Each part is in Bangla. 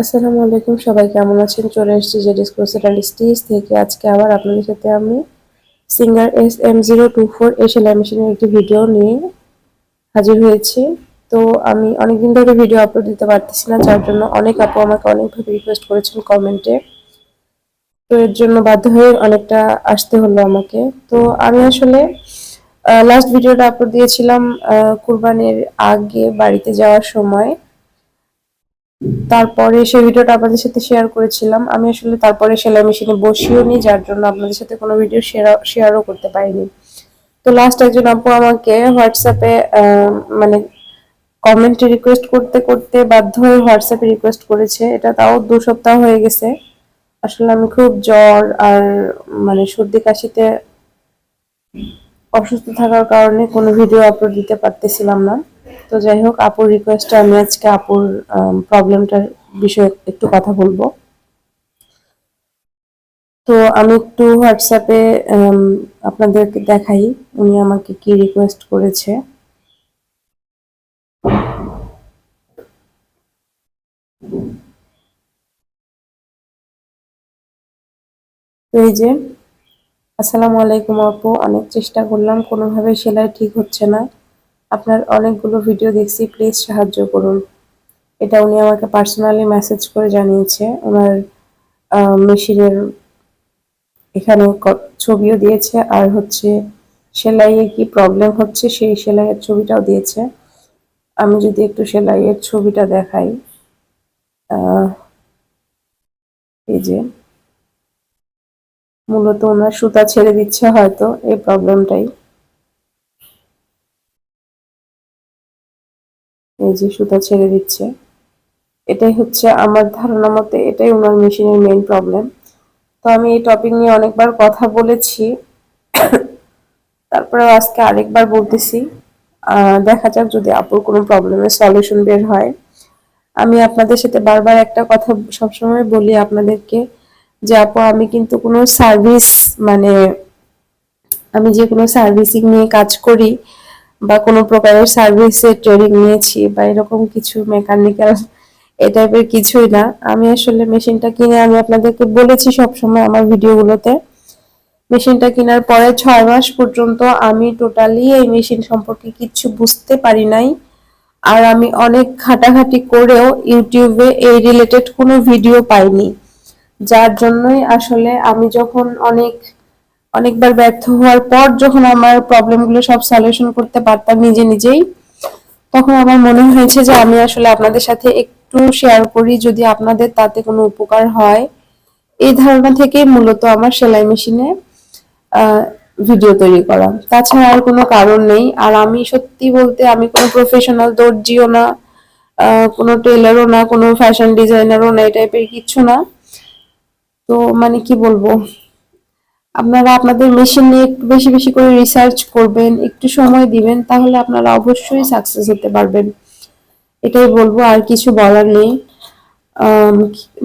আসসালামু আলাইকুম, সবাই কেমন আছেন? চলে এসেছি জেডিস ক্রোসেট অ্যান্ড স্টিচ থেকে। আজকে আবার আপনাদের সাথে আমি Singer S M zero two four এই সেলাই মেশিনের একটি ভিডিও নিয়ে হাজির হয়েছি। তো আমি অনেকদিন ধরে ভিডিও আপলোড দিতে পারতেছি না, যার জন্য অনেক আপু আমাকে অনেকভাবে রিকোয়েস্ট করেছেন কমেন্টে তো এর জন্য বাধ্য হয়ে অনেকটা আসতে হলো আমাকে। তো আমি আসলে লাস্ট ভিডিওটা আপলোড দিয়েছিলাম কুরবানির আগে বাড়িতে যাওয়ার সময়। তারপরে সেই ভিডিওটা আপনাদের সাথে শেয়ার করেছিলাম। আমি আসলে তারপরে সেলাই মেশিনে বসিও নি, যার জন্য আপনাদের সাথে কোনো ভিডিও শেয়ারও করতে পারিনি। তো লাস্ট একজন আপু আমাকে হোয়াটসঅ্যাপে মানে কমেন্টে রিকোয়েস্ট করতে করতে বাধ্য হয়ে হোয়াটসঅ্যাপে রিকোয়েস্ট করেছে। এটা তাও দু সপ্তাহ হয়ে গেছে। আসলে আমি খুব জ্বর আর মানে সর্দি কাশিতে অসুস্থ থাকার কারণে কোনো ভিডিও আপলোড দিতে পারতেছিলাম না। তো যাই হোক, আপুর রিকোয়েস্টে আমি আজকে আপুর প্রবলেমটার বিষয়ে একটু কথা বলব। তো আমি একটু হোয়াটসঅ্যাপে আপনাদেরকে দেখাই, উনি আমাকে কি রিকোয়েস্ট করেছে। এই যে, আসসালামু আলাইকুম আপু, অনেক চেষ্টা করলাম, কোনোভাবে সেলাই ঠিক হচ্ছে না। আপনার অনেকগুলো ভিডিও দেখছি প্লিজ সাহায্য করুন। এটা উনি আমাকে পার্সোনালি মেসেজ করে জানিয়েছে। ওনার মেশিনের এখানে ছবিও দিয়েছে। আর হচ্ছে, সেলাইয়ে কি প্রবলেম হচ্ছে, সেই সেলাইয়ের ছবিটাও দিয়েছে। আমি যদি একটু সেলাইয়ের ছবিটা দেখাই এই যে, মূলত ওনার সুতা ছেড়ে দিচ্ছে হয়তো, এই প্রবলেমটাই এই যে সুতা ছেড়ে দিচ্ছে। এটাই হচ্ছে আমার ধারণা মতে, এটাই ওনার মেশিনের মেইন প্রবলেম তো আমি এই টপিক নিয়ে অনেকবার কথা বলেছি। তারপরে আজকে আরেকবার বলতেছি। দেখা যাক যদি আপুর কোনো প্রবলেমের সলিউশন বের হয়। আমি আপনাদের সাথে বারবার একটা কথা সবসময় বলি আপনাদেরকে, যে আপু, আমি কিন্তু কোনো সার্ভিস মানে আমি যে কোনো সার্ভিসিং নিয়ে কাজ করি বা কোনো প্রকারের সার্ভিসের ট্রেনিং নিয়েছি বা এরকম কিছু মেকানিক্যাল এ টাইপের কিছুই না। আমি আসলে মেশিনটা কিনে আমি আপনাদেরকে বলেছি সবসময় আমার ভিডিওগুলোতে। মেশিনটা কেনার পরে ছয় মাস পর্যন্ত আমি টোটালি এই মেশিন সম্পর্কে কিছু বুঝতে পারি নাই। আর আমি অনেক ঘাটাঘাটি করেও ইউটিউবে এই রিলেটেড কোনো ভিডিও পাইনি। যার জন্যই আসলে আমি যখন অনেক অনেকবার ব্যর্থ হওয়ার পর যখন আমার প্রবলেমগুলো সব সলিউশন করতে পারতাম নিজে নিজেই, তখন আমার মনে হয়েছে যে আমি আসলে আপনাদের সাথে একটু শেয়ার করি যদি আপনাদের তাতে কোনো উপকার হয়। এই ধারণা থেকে মূলত আমার সেলাই মেশিনে ভিডিও তৈরি করা। তাছাড়া আর কোনো কারণ নেই। আর আমি সত্যি বলতে আমি কোনো প্রফেশনাল দর্জিও না কোনো টেলারও না, কোনো ফ্যাশন ডিজাইনারও না, এই টাইপের কিছু না। তো মানে কি বলব? আপনারা আপনাদের মেশিন নিয়ে একটু বেশি বেশি করে রিসার্চ করবেন, একটু সময় দিবেন, তাহলে আপনারা অবশ্যই সাকসেস হতে পারবেন। এটাই বলব, আর কিছু বলার নেই।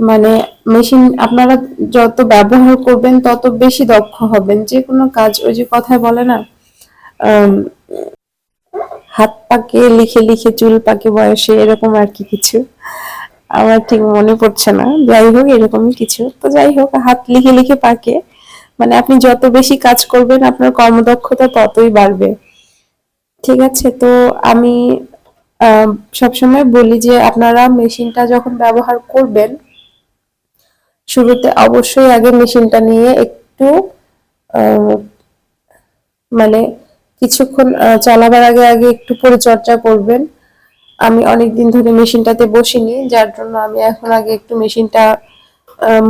মানে মেশিন আপনারা যত ব্যবহার করবেন, তত বেশি দক্ষ হবেন। যে কোনো কাজ, ওই যে কথায় বলে না হাত পাকে লিখে লিখে চুল পাকে বয়সে, এরকম আর কি কিছু। আমার ঠিক মনে পড়ছে না। যাই হোক, এরকমই কিছু। তো যাই হোক, হাত লিখে লিখে পাকে। মানে আপনি যত বেশি কাজ করবেন, আপনার কর্মদক্ষতা ততই বাড়বে। ঠিক আছে? তো আমি সবসময় বলি যে আপনারা মেশিনটা যখন ব্যবহার করবেন, শুরুতে অবশ্যই আগে মেশিনটা নিয়ে একটু মানে কিছুক্ষণ চালাবার আগে আগে একটু পরিচর্যা করবেন। আমি অনেক দিন ধরে মেশিনটাতে বসিনি, যার জন্য আমি এখন আগে একটু মেশিনটা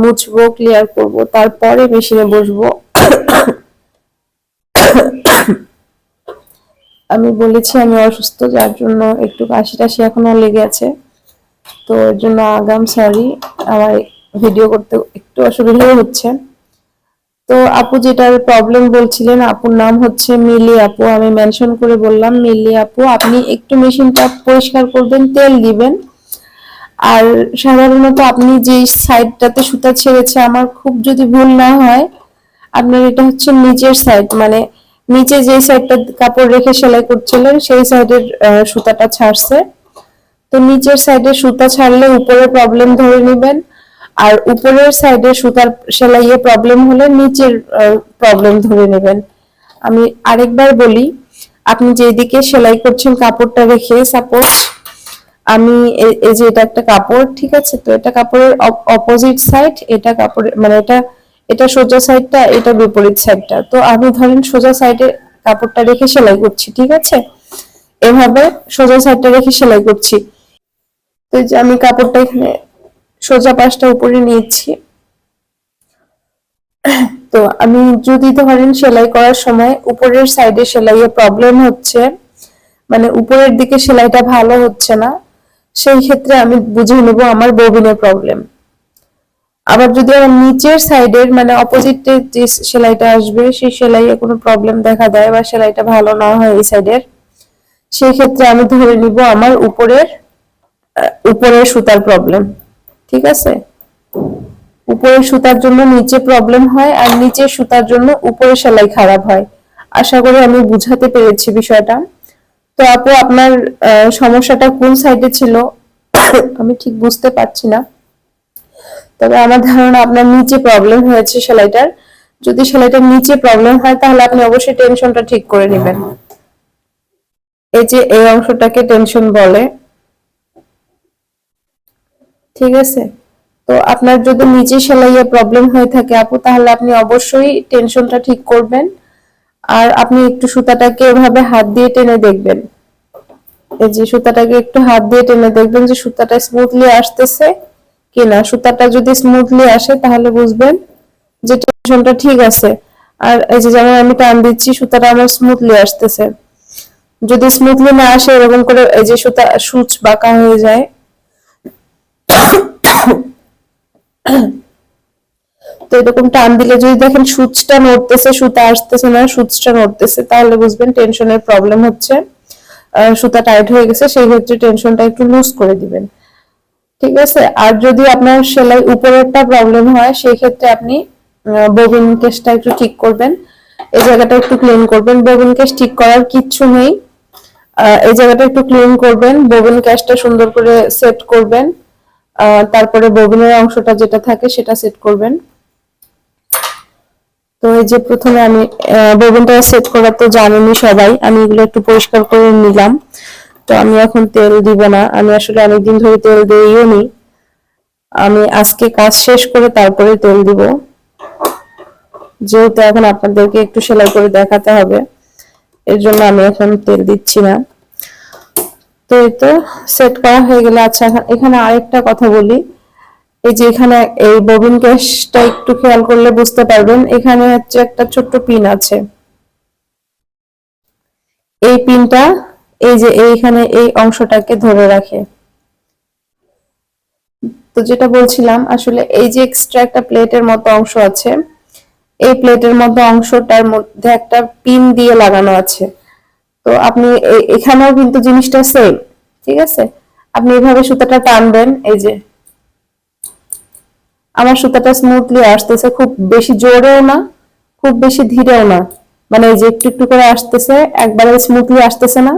মুছবো ক্লিয়ার করব, তারপরে মেশিনে বসবো। আমি বলেছি আমি অসুস্থ, যার জন্য একটু কাশি টাশি এখনও লেগে আছে। তো এর জন্য আগাম সরি আমার ভিডিও করতে একটু অসুবিধাও হচ্ছে। তো আপু যেটার প্রবলেম বলছিলেন, আপুর নাম হচ্ছে মিলি আপু, আমি মেনশন করে বললাম, মিলি আপু, আপনি একটু মেশিনটা পরিষ্কার করবেন, তেল দিবেন। আর সাধারণত আপনি যে সাইডটাতে সুতা ছেড়েছে, আমার খুব যদি ভুল না হয়, আপনার এটা হচ্ছে নিচের সাইড মানে নিচে যে সাইডটা কাপড় রেখে সেলাই করছিলেন, সেই সাইডের সুতাটা ছাড়ছে। তো নিচের সাইডে সুতা ছাড়লে উপরে প্রবলেম ধরে নেবেন, আর উপরের সাইডে সুতার সেলাইয়ে প্রবলেম হলে নিচের প্রবলেম ধরে নেবেন। আমি আরেকবার বলি, আপনি যেদিকে সেলাই করছেন কাপড়টা রেখে সাপোজ আমি এই যে এটা একটা কাপড়, ঠিক আছে? তো এটা কাপড়ের অপোজিট সাইড এটা কাপড়ের মানে এটা এটা সোজা সাইডটা এটা বিপরীত সাইডটা তো আমি ধরেন সোজা সাইডে কাপড়টা রেখে সেলাই করছি, ঠিক আছে? এভাবে সোজা সাইডটা রেখে সেলাই করছি। তো যে আমি কাপড়টা এখানে সোজা পাশটা উপরে নিয়েছি। তো আমি যদি ধরেন সেলাই করার সময় উপরের সাইডে সেলাইয়ে প্রবলেম হচ্ছে মানে উপরের দিকে সেলাইটা ভালো হচ্ছে না সেই ক্ষেত্রে আমি বুঝে নেব আমার ববিনের প্রবলেম আবার যদি আমার নিচের সাইডের মানে অপোজিটে যে সেলাইটা আসবে, সেই সেলাইয়ে কোনো প্রবলেম দেখা দেয় বা সেলাইটা ভালো না হয় এই সাইডের সেই ক্ষেত্রে আমি ধরে নিব আমার উপরের উপরের সুতার প্রবলেম ঠিক আছে? উপরের সুতার জন্য নিচে প্রবলেম হয় আর নিচের সুতার জন্য উপরে সেলাই খারাপ হয়। আশা করি আমি বুঝাতে পেরেছি বিষয়টা। তো আপু, আপনার সমস্যাটা কোন সাইডে ছিল? আমি ঠিক বুঝতে পারছি না। তবে আমার ধারণা আপনার নিচে প্রবলেম হয়েছে সেলাইটার। যদি সেলাইটার নিচে প্রবলেম হয়, তাহলে আপনি অবশ্যই টেনশনটা ঠিক করে নেবেন। এই যে এই অংশটাকে টেনশন বলে। ঠিক আছে? তো আপনার যদি নিচে সেলাইয়ে প্রবলেম হয়ে থাকে আপু, তাহলে আপনি অবশ্যই টেনশনটা ঠিক করবেন। আর আপনি একটু সুতাটাকে এভাবে হাত দিয়ে টেনে দেখবেন। এই যে সুতাটাকে একটু হাত দিয়ে টেনে দেখবেন যে সুতাটা স্মুথলি আসতেছে কিনা। সুতাটা যদি স্মুথলি আসে তাহলে বুঝবেন যে টেনশনটা ঠিক আছে। আর এই যে যেমন আমি টান দিচ্ছি, সুতাটা আমার স্মুথলি আসতেছে। যদি স্মুথলি না আসে এরকম করে এই যে সুতা, সুচ বাঁকা হয়ে যায়। তো এরকম টান দিলে যদি দেখেন সুচটা নড়তেছে, সুতা আসতেছে না, সুচটা নড়তেছে, তাহলে বুঝবেন টেনশনের প্রবলেম হচ্ছে। সুতা টাইট হয়ে গেছে, সেই ক্ষেত্রে টেনশনটা একটু লুজ করে দিবেন। ঠিক আছে? আর যদি আপনার সেলাই উপরেরটা প্রবলেম হয়, সেই ক্ষেত্রে আপনি ববিন কেসটা একটু ঠিক করবেন। এই জায়গাটা একটু ক্লিন করবেন। ববিন কেস ঠিক করার কিচ্ছু নেই। এই জায়গাটা একটু ক্লিন করবেন। ববিন ক্যাশটা সুন্দর করে সেট করবেন। তারপরে ববিনের অংশটা যেটা থাকে, সেটা সেট করবেন। তো এই যে প্রথমে আমি বেগুনটা সেট করা তো জানেনই সবাই, আমি এগুলো একটু পরিষ্কার করে নিলাম। তো আমি এখন তেল দিব না, আমি আসলে অনেকদিন ধরে তেল দিইও নি। আমি আজকে কাজ শেষ করে তারপরে তেল দিব। যেহেতু এখন আপনাদেরকে একটু সেলাই করে দেখাতে হবে, এর জন্য আমি এখন তেল দিচ্ছি না। তো এই তো সেট করা হয়ে গেলে আচ্ছা এখানে আরেকটা কথা বলি। এই যে এখানে এই ববিন ক্যাশটা একটু খেয়াল করলে বুঝতে পারবেন। এখানে হচ্ছে একটা ছোট্ট পিন আছে। এই পিনটা এই যে এইখানে এই অংশটাকে ধরে রাখে। তো যেটা বলছিলাম, আসলে এই যে এক্সট্রা একটা প্লেটের মতো অংশ আছে, এই প্লেটের মতো অংশটার মধ্যে একটা পিন দিয়ে লাগানো আছে। তো আপনি এখানেও কিন্তু জিনিসটা সেম ঠিক আছে? আপনি এভাবে সুতাটা টানবেন, এই যে আমার সুতাটা স্মুথলি আসতেছে, খুব বেশি জোরেও না, খুব বেশি ধীরেও না। মানে যে একটু একটু করে আসতেছে, একবারে স্মুথলি আসতেছে না,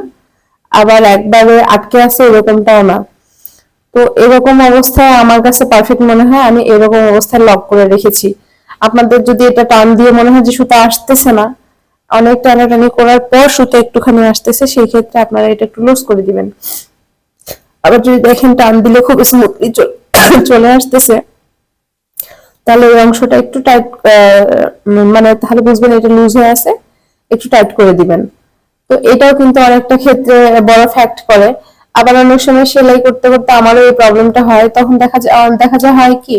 আবার একবারে আটকে আছে এরকমটাও না। তো এরকম অবস্থায় আমার কাছে পারফেক্ট মনে হয়, আমি এরকম অবস্থায় লক করে রেখেছি। আপনাদের যদি এটা টান দিয়ে মনে হয় যে সুতা আসতেছে না, অনেক টানাটানি করার পর সুতা একটুখানি আসতেছে, সেই ক্ষেত্রে আপনারা এটা একটু লুজ করে দিবেন। আবার যদি দেখেন, টান দিলে খুব স্মুথলি চলে আসতেছে। তাহলে ওই অংশটা একটু টাইট মানে তাহলে বুঝবেন এটা লুজ হয়ে আছে, একটু টাইট করে দিবেন। তো এটাও কিন্তু অনেকটা ক্ষেত্রে বড় ফ্যাক্ট করে। আবার অনেক সময় সেলাই করতে করতে আমারও এই প্রবলেমটা হয়। তখন দেখা যায় দেখা যায় হয় কি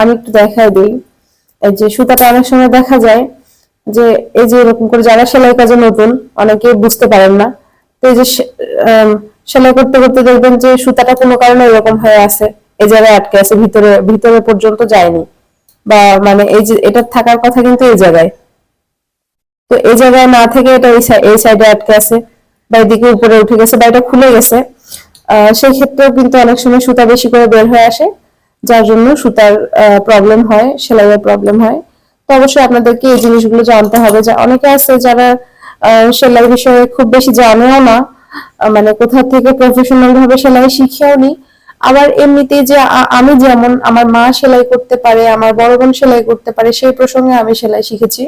আমি একটু দেখাই দিই। এই যে সুতাটা অনেক সময় দেখা যায় যে, এই যে এরকম করে যারা সেলাই কাজে নতুন, অনেকে বুঝতে পারেন না। তো এই যে সেলাই করতে করতে দেখবেন যে সুতাটা কোনো কারণে এরকম হয়ে আছে। এই জায়গায় আটকে আছে, ভিতরে ভিতরে পর্যন্ত যায়নি। বা মানে এই যে, এটা থাকার কথা কিন্তু এই জায়গায়। তো এই জায়গায় না থেকে এটা এই সাইডে আটকে আছে, বা এদিকে উপরে উঠে গেছে, বা এটা খুলে গেছে। সেই ক্ষেত্রেও কিন্তু অনেক সময় সুতা বেশি করে বের হয়ে আসে, যার জন্য সুতার প্রবলেম হয়, সেলাইয়ের প্রবলেম হয়। তো অবশ্যই আপনাদেরকে এই জিনিসগুলো জানতে হবে যে অনেকে আছে যারা সেলাই বিষয়ে খুব বেশি জানেও না মানে কোথা থেকে প্রফেশনাল ভাবে সেলাই শিখেও নি আবার এমনিতে যে আমি যেমন আমার মা সেলাই করতে পারে, আমার বড় বোন সেলাই করতে পারে, সেই প্রসঙ্গে আমি সেলাই শিখেছি।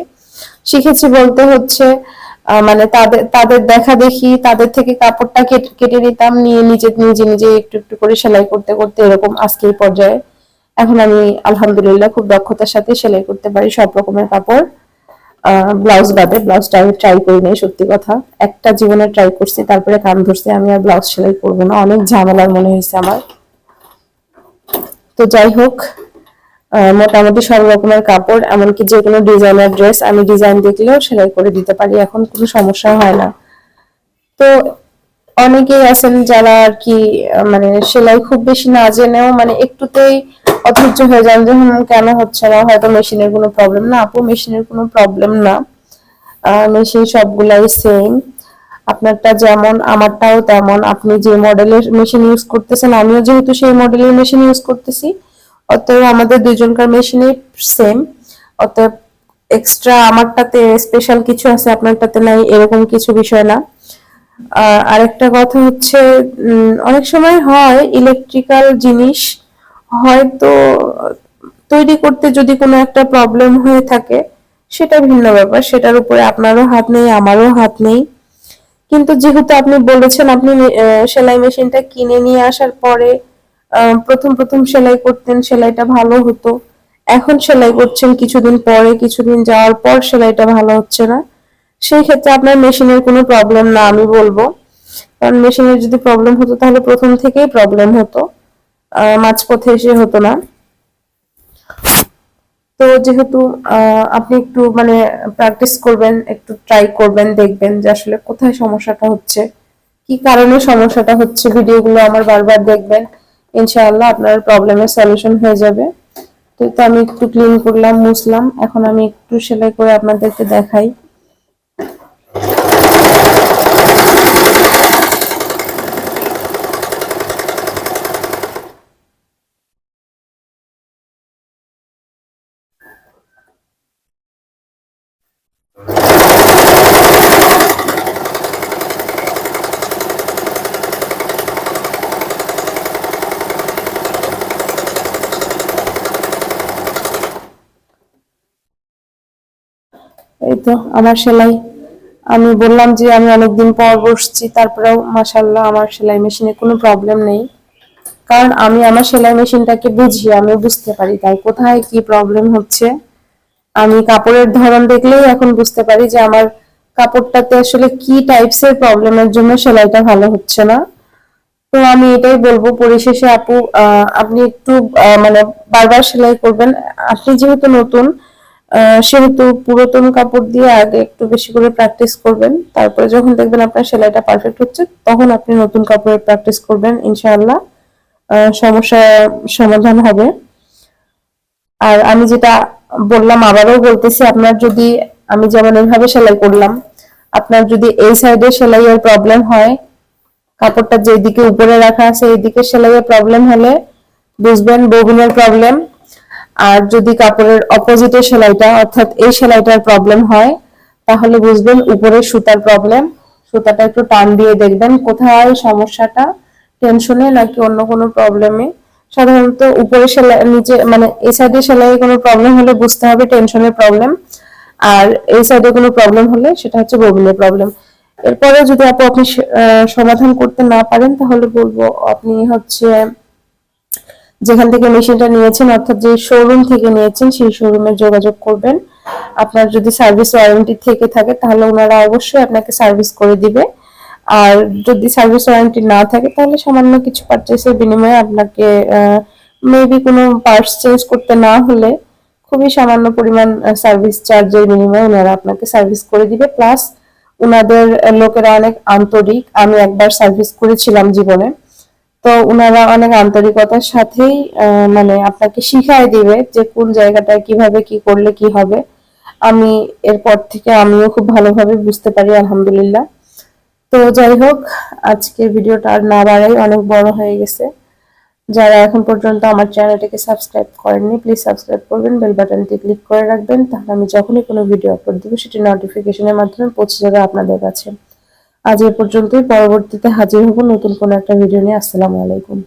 শিখেছি বলতে হচ্ছে মানে তাদের তাদের দেখা দেখি, তাদের থেকে কাপড়টা কেটে কেটে নিতাম, নিয়ে নিজে নিজে নিজে একটু একটু করে সেলাই করতে করতে এরকম আজকের পর্যায়ে। এখন আমি আলহামদুলিল্লাহ খুব দক্ষতার সাথে সেলাই করতে পারি, সব রকমের কাপড়। ব্লাউজ বাদে, ব্লাউজটা আমি ট্রাই করি নাই, সত্যি কথা। একটা জীবনে ট্রাই করছি, তারপরে কান ধরছি, আমি আর ব্লাউজ সেলাই করব না, অনেক ঝামেলার মনে হয়েছে আমার। তো যাই হোক মোটামুটি সব রকমের কাপড় এমনকি যে কোনো ডিজাইনার ড্রেস আমি ডিজাইন দেখলেও সেলাই করে দিতে পারি এখন কোনো সমস্যা হয় না। তো অনেকেই আছেন যারা আর কি মানে সেলাই খুব বেশি না জেনেও মানে একটুতেই অধৈর্য হয়ে যান যে হুম, কেন হচ্ছে না? হয়তো মেশিনের কোনো প্রবলেম না। আপু মেশিনের কোনো প্রবলেম না। মেশিন সবগুলাই সেম আপনারটা যেমন, আমারটাও তেমন। আপনি যে মডেলের মেশিন ইউজ করতেছেন, আমিও যেহেতু সেই মডেলের মেশিন ইউজ করতেছি, অতএব আমাদের দুজনকার মেশিনই সেম অতএব এক্সট্রা আমারটাতে স্পেশাল কিছু আছে, আপনারটাতে নাই, এরকম কিছু বিষয় না। আরেকটা কথা হচ্ছে অনেক সময় হয় ইলেকট্রিক্যাল জিনিস হয়তো তৈরি করতে যদি কোনো একটা প্রবলেম হয়ে থাকে, সেটা ভিন্ন ব্যাপার। সেটার উপরে আপনারও হাত নেই, আমারও হাত নেই। কিন্তু যেহেতু আপনি বলেছেন আপনি সেলাই মেশিনটা কিনে নিয়ে আসার পরে প্রথম প্রথম সেলাই করতেন, সেলাইটা ভালো হতো। এখন সেলাই করছেন কিছুদিন পরে, কিছুদিন যাওয়ার পর সেলাইটা ভালো হচ্ছে না। সেই ক্ষেত্রে আপনার মেশিনের কোনো প্রবলেম না, আমি বলব। কারণ মেশিনের যদি প্রবলেম হতো, তাহলে প্রথম থেকেই প্রবলেম হতো। মাঝপথে এসে হতো না। তো যেহেতু আপনি একটু মানে প্র্যাকটিস করবেন, একটু ট্রাই করবেন, দেখবেন যে আসলে কোথায় সমস্যাটা হচ্ছে, কি কারণে সমস্যাটা হচ্ছে, ভিডিওগুলো আমার বারবার দেখবেন, ইনশাআল্লাহ আপনার প্রবলেমের সলিউশন হয়ে যাবে। তো আমি একটু ক্লিন করলাম, মুছলাম, এখন আমি একটু সেলাই করে আপনাদেরকে দেখাই এই তো আমার সেলাই, আমি বললাম যে আমি অনেকদিন পর বসছি, তারপরেও মাসাল্লাহ আমার সেলাই মেশিনে কোনো প্রবলেম নেই। কারণ আমি আমার সেলাই মেশিনটাকে বুঝি আমি বুঝতে পারি তাই কোথায় কি প্রবলেম হচ্ছে। আমি কাপড়ের ধরন দেখলেই এখন বুঝতে পারি যে আমার কাপড়টাতে আসলে কি টাইপস এর প্রবলেমের জন্য সেলাইটা ভালো হচ্ছে না। তো আমি এটাই বলব, পরিশেষে আপু আপনি একটু মানে বারবার সেলাই করবেন। আপনি যেহেতু নতুন সেহেতু পুরাতন কাপড় দিয়ে আগে একটু বেশি করে প্র্যাকটিস করবেন। তারপরে যখন দেখবেন আপনার সেলাইটা পারফেক্ট হচ্ছে তখন আপনি নতুন কাপড়ের প্র্যাকটিস করবেন ইনশাআল্লাহ। আহ, সমস্যার সমাধান হবে। আর আমি যেটা বললাম আবারও বলতেছি আপনার যদি আমি যেমন এইভাবে সেলাই করলাম আপনার যদি এই সাইডে সেলাইয়ের প্রবলেম হয় কাপড়টা যেদিকে উপরে রাখা আছে এইদিকে সেলাইয়ের প্রবলেম হলে বুঝবেন ববিনের প্রবলেম আর যদি কাপড়ের অপোজিটে সেলাইটা, অর্থাৎ এই সেলাইটার প্রবলেম হয়, তাহলে বুঝবেন উপরে সুতার প্রবলেম সুতাটা একটু টান দিয়ে দেখবেন কোথায় সমস্যাটা টেনশনে নাকি অন্য কোনো প্রবলেমে সাধারণত উপরে সেলাই, নিচে মানে এই সাইডে সেলাইয়ে কোনো প্রবলেম হলে বুঝতে হবে টেনশনের প্রবলেম আর এই সাইডে কোনো প্রবলেম হলে সেটা হচ্ছে ববিনের প্রবলেম এরপরে যদি আপু আপনি সমাধান করতে না পারেন, তাহলে বলব আপনি হচ্ছে যেখান থেকে মেশিনটা নিয়েছেন, অর্থাৎ যে শোরুম থেকে নিয়েছেন, সেই শোরুমে যোগাযোগ করবেন। আপনার যদি সার্ভিস ওয়ারেন্টি থেকে থাকে, তাহলে ওনারা অবশ্যই আপনাকে সার্ভিস করে দিবে। আর যদি সার্ভিস ওয়ারেন্টি না থাকে, তাহলে সামান্য কিছু পারচেসের বিনিময়ে আপনাকে মেবি কোনো পার্টস চেঞ্জ করতে না হলে খুবই সামান্য পরিমাণ সার্ভিস চার্জের বিনিময়ে ওনারা আপনাকে সার্ভিস করে দিবে। প্লাস ওনাদের লোকেরা অনেক আন্তরিক। আমি একবার সার্ভিস করেছিলাম জীবনে। তো ওনারা অনেক আন্তরিকতার সাথেই মানে আপনাকে শিখাই দিবে যে কোন জায়গাটায় কীভাবে কি করলে কি হবে। আমি এরপর থেকে আমিও খুব ভালোভাবে বুঝতে পারি, আলহামদুলিল্লাহ। তো যাই হোক, আজকের ভিডিওটা আর না বাড়াই, অনেক বড় হয়ে গেছে। যারা এখন পর্যন্ত আমার চ্যানেলটিকে সাবস্ক্রাইব করেননি, প্লিজ সাবস্ক্রাইব করবেন, বেল বাটনটি ক্লিক করে রাখবেন, তাহলে আমি যখনই কোনো ভিডিও আপলোড দেবো, সেটি নোটিফিকেশনের মাধ্যমে পৌঁছে যাবে আপনাদের কাছে। আজ এ পর্যন্তই। পরবর্তীতে হাজির হব নতুন কোনো একটা ভিডিও নিয়ে। আসসালামু আলাইকুম।